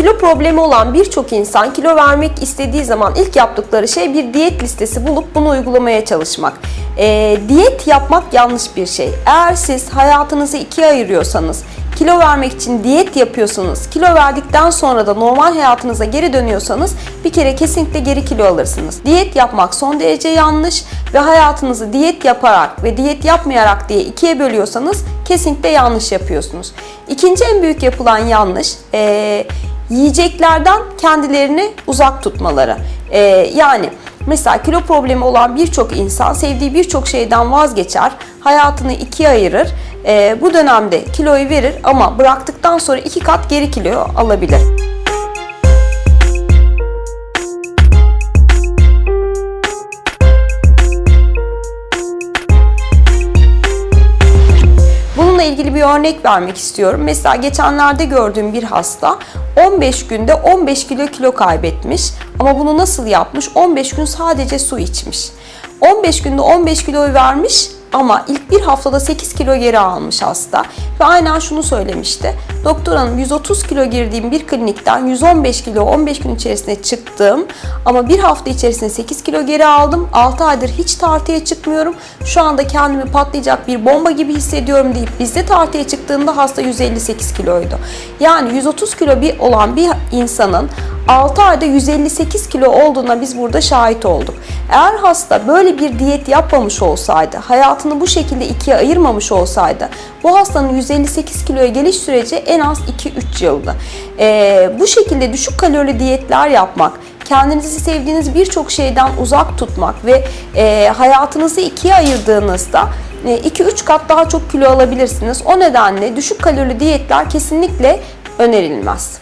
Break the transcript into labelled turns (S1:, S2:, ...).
S1: kilo problemi olan birçok insan kilo vermek istediği zaman ilk yaptıkları şey bir diyet listesi bulup bunu uygulamaya çalışmak. Ee, diyet yapmak yanlış bir şey. Eğer siz hayatınızı ikiye ayırıyorsanız, kilo vermek için diyet yapıyorsanız, kilo verdikten sonra da normal hayatınıza geri dönüyorsanız bir kere kesinlikle geri kilo alırsınız. Diyet yapmak son derece yanlış ve hayatınızı diyet yaparak ve diyet yapmayarak diye ikiye bölüyorsanız kesinlikle yanlış yapıyorsunuz. İkinci en büyük yapılan yanlış ee, yiyeceklerden kendilerini uzak tutmaları. Ee, yani mesela kilo problemi olan birçok insan sevdiği birçok şeyden vazgeçer, hayatını ikiye ayırır. Ee, bu dönemde kiloyu verir ama bıraktıktan sonra iki kat geri kilo alabilir. Bununla ilgili bir örnek vermek istiyorum. Mesela geçenlerde gördüğüm bir hasta 15 günde 15 kilo kilo kaybetmiş. Ama bunu nasıl yapmış? 15 gün sadece su içmiş. 15 günde 15 kiloyu vermiş ama ilk bir haftada 8 kilo geri almış hasta. Ve aynen şunu söylemişti. Doktor hanım 130 kilo girdiğim bir klinikten 115 kilo 15 gün içerisinde çıktım. Ama bir hafta içerisinde 8 kilo geri aldım. 6 aydır hiç tartıya çıkmıyorum. Şu anda kendimi patlayacak bir bomba gibi hissediyorum deyip bizde tartıya çıktığında hasta 158 kiloydu. Yani 130 kilo bir olan bir insanın 6 ayda 158 kilo olduğuna biz burada şahit olduk. Eğer hasta böyle bir diyet yapmamış olsaydı, hayatını bu şekilde ikiye ayırmamış olsaydı, bu hastanın 158 kiloya geliş süreci en az 2-3 yıldı. Ee, bu şekilde düşük kalorili diyetler yapmak, kendinizi sevdiğiniz birçok şeyden uzak tutmak ve e, hayatınızı ikiye ayırdığınızda 2-3 kat daha çok kilo alabilirsiniz. O nedenle düşük kalorili diyetler kesinlikle önerilmez.